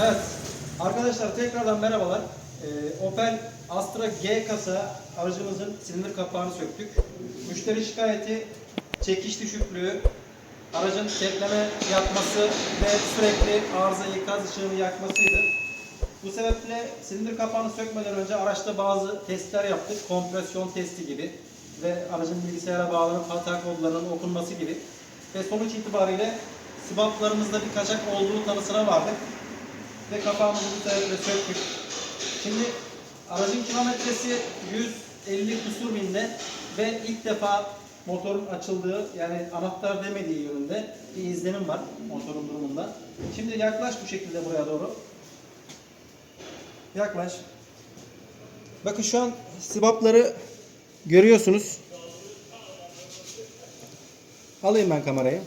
Evet. Arkadaşlar tekrardan merhabalar. Ee, Opel Astra G kasa aracımızın silindir kapağını söktük. Müşteri şikayeti çekiş düşüklüğü, aracın tekleme yapması ve sürekli arıza ikaz ışığını yakmasıydı. Bu sebeple silindir kapağını sökmeden önce araçta bazı testler yaptık. Kompresyon testi gibi ve aracın bilgisayara bağlanıp hata kodlarının okunması gibi. Ve sonuç itibariyle sibaplarımızda bir kaçak olduğu tanısına vardık ve kapağımızı bu sebeple söktük. Şimdi aracın kilometresi 150 kusur binde ve ilk defa motorun açıldığı yani anahtar demediği yönünde bir izlenim var motorun durumunda. Şimdi yaklaş bu şekilde buraya doğru. Yaklaş. Bakın şu an sibapları görüyorsunuz. Alayım ben kamerayı.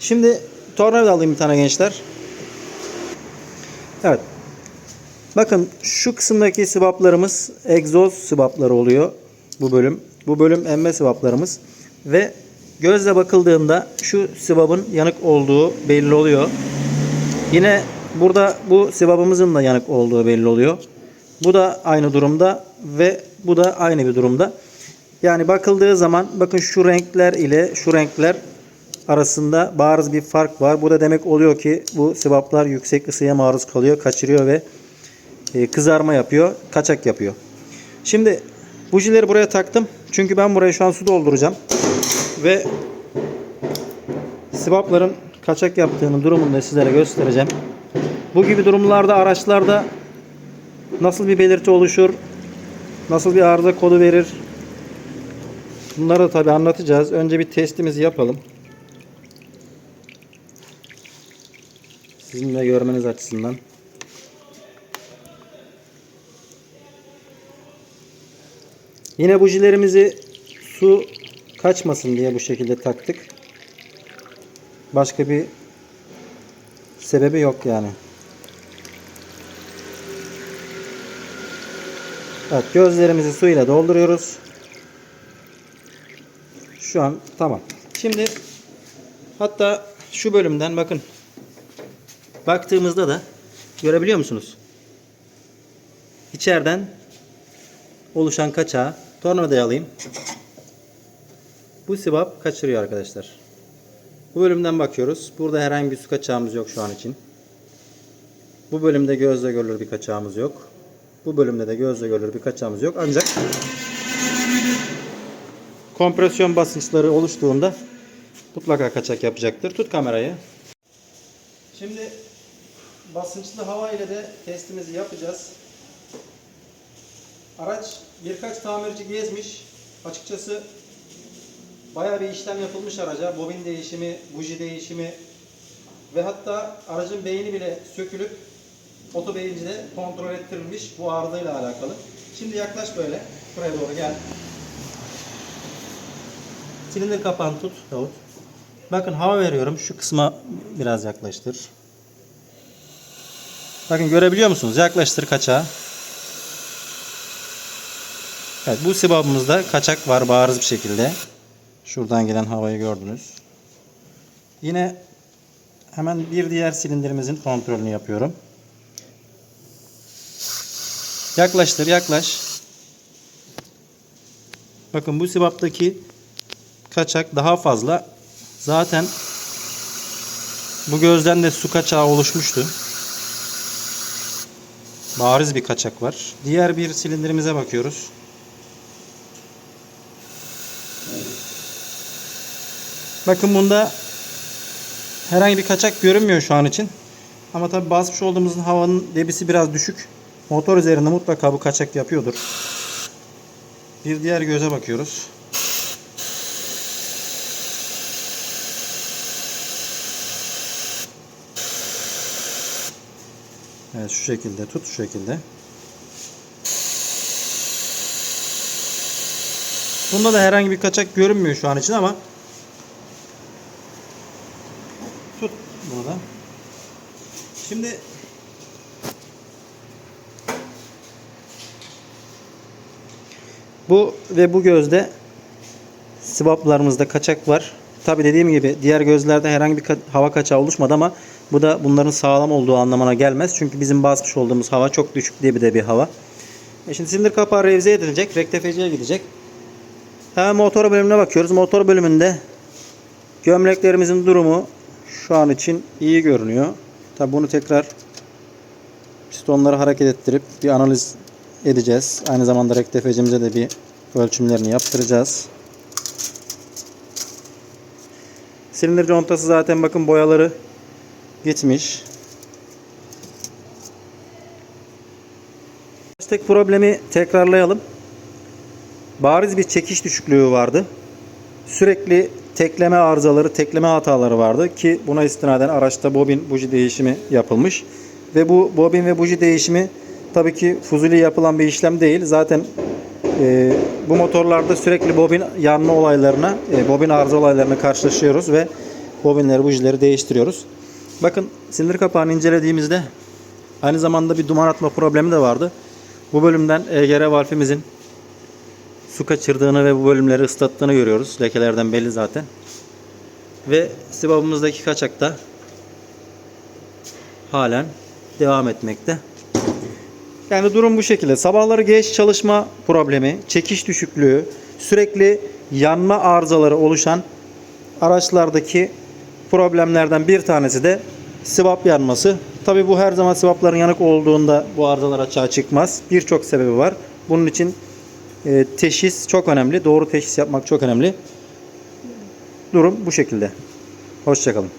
Şimdi tornavida alayım bir tane gençler. Evet. Bakın şu kısımdaki sibaplarımız egzoz sibapları oluyor bu bölüm. Bu bölüm emme sibaplarımız ve gözle bakıldığında şu sibabın yanık olduğu belli oluyor. Yine burada bu sibabımızın da yanık olduğu belli oluyor. Bu da aynı durumda ve bu da aynı bir durumda. Yani bakıldığı zaman bakın şu renkler ile şu renkler arasında bariz bir fark var. Bu da demek oluyor ki bu sibaplar yüksek ısıya maruz kalıyor, kaçırıyor ve e, kızarma yapıyor, kaçak yapıyor. Şimdi bujileri buraya taktım. Çünkü ben buraya şu an su dolduracağım. Ve sibapların kaçak yaptığının durumunu da sizlere göstereceğim. Bu gibi durumlarda araçlarda nasıl bir belirti oluşur? Nasıl bir arıza kodu verir? Bunları da tabi anlatacağız. Önce bir testimizi yapalım. Sizin de görmeniz açısından. Yine bujilerimizi su kaçmasın diye bu şekilde taktık. Başka bir sebebi yok yani. Evet gözlerimizi suyla dolduruyoruz. Şu an tamam. Şimdi hatta şu bölümden bakın baktığımızda da görebiliyor musunuz? İçeriden oluşan kaçağı tornavidayı alayım. Bu sibap kaçırıyor arkadaşlar. Bu bölümden bakıyoruz. Burada herhangi bir su kaçağımız yok şu an için. Bu bölümde gözle görülür bir kaçağımız yok. Bu bölümde de gözle görülür bir kaçağımız yok. Ancak kompresyon basınçları oluştuğunda mutlaka kaçak yapacaktır. Tut kamerayı. Şimdi basınçlı hava ile de testimizi yapacağız. Araç birkaç tamirci gezmiş. Açıkçası bayağı bir işlem yapılmış araca. Bobin değişimi, buji değişimi ve hatta aracın beyni bile sökülüp oto beyincide kontrol ettirilmiş bu arızayla alakalı. Şimdi yaklaş böyle. Buraya doğru gel. Silindir kapağını tut Davut. Bakın hava veriyorum. Şu kısma biraz yaklaştır. Bakın görebiliyor musunuz? Yaklaştır kaçağı. Evet bu sibabımızda kaçak var bariz bir şekilde. Şuradan gelen havayı gördünüz. Yine hemen bir diğer silindirimizin kontrolünü yapıyorum. Yaklaştır yaklaş. Bakın bu sibaptaki kaçak daha fazla. Zaten bu gözden de su kaçağı oluşmuştu. Bariz bir kaçak var. Diğer bir silindirimize bakıyoruz. Bakın bunda herhangi bir kaçak görünmüyor şu an için. Ama tabi basmış olduğumuz havanın debisi biraz düşük. Motor üzerinde mutlaka bu kaçak yapıyordur. Bir diğer göze bakıyoruz. Evet şu şekilde tut şu şekilde. Bunda da herhangi bir kaçak görünmüyor şu an için ama tut bunu da. Şimdi bu ve bu gözde sibaplarımızda kaçak var. Tabi dediğim gibi diğer gözlerde herhangi bir hava kaçağı oluşmadı ama bu da bunların sağlam olduğu anlamına gelmez. Çünkü bizim basmış olduğumuz hava çok düşük diye bir de bir hava. E şimdi silindir kapağı revize edilecek. Rektefeciye gidecek. Hemen motor bölümüne bakıyoruz. Motor bölümünde gömleklerimizin durumu şu an için iyi görünüyor. Tabi bunu tekrar pistonları hareket ettirip bir analiz edeceğiz. Aynı zamanda rektefecimize de bir ölçümlerini yaptıracağız. Silindir contası zaten bakın boyaları gitmiş. Tek problemi tekrarlayalım. Bariz bir çekiş düşüklüğü vardı. Sürekli tekleme arızaları, tekleme hataları vardı ki buna istinaden araçta bobin buji değişimi yapılmış. Ve bu bobin ve buji değişimi tabii ki fuzuli yapılan bir işlem değil. Zaten e, bu motorlarda sürekli bobin yanma olaylarına, e, bobin arıza olaylarına karşılaşıyoruz ve bobinleri, bujileri değiştiriyoruz. Bakın silindir kapağını incelediğimizde aynı zamanda bir duman atma problemi de vardı. Bu bölümden EGR valfimizin su kaçırdığını ve bu bölümleri ıslattığını görüyoruz. Lekelerden belli zaten. Ve sibabımızdaki kaçak da halen devam etmekte. Yani durum bu şekilde. Sabahları geç çalışma problemi, çekiş düşüklüğü, sürekli yanma arızaları oluşan araçlardaki problemlerden bir tanesi de sivap yanması. Tabi bu her zaman sivapların yanık olduğunda bu arızalar açığa çıkmaz. Birçok sebebi var. Bunun için e, teşhis çok önemli. Doğru teşhis yapmak çok önemli. Durum bu şekilde. Hoşçakalın.